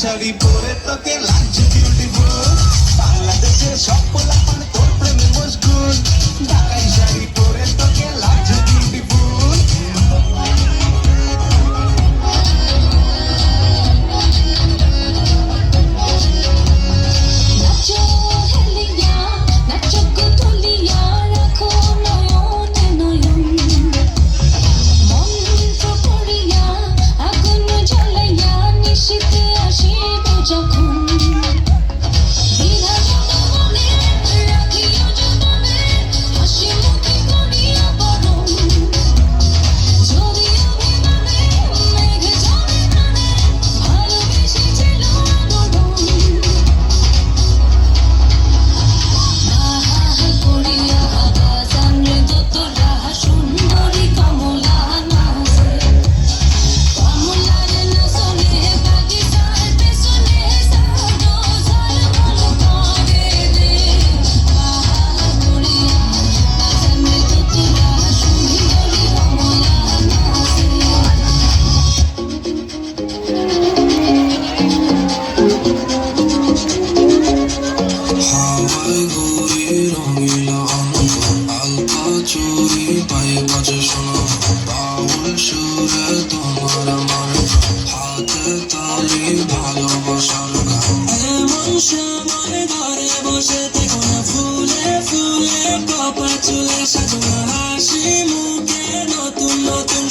শাড়ি পরে তোকে লাগছে বিউটিফুল বাংলাদেশের সব পোলাপান তোর প্রেমে মশগুল। ঢাকাই শাড়ি সময় ঘরে বসে দেখো না ফুলে ফুলে কপা হাসি মুখে নতুন নতুন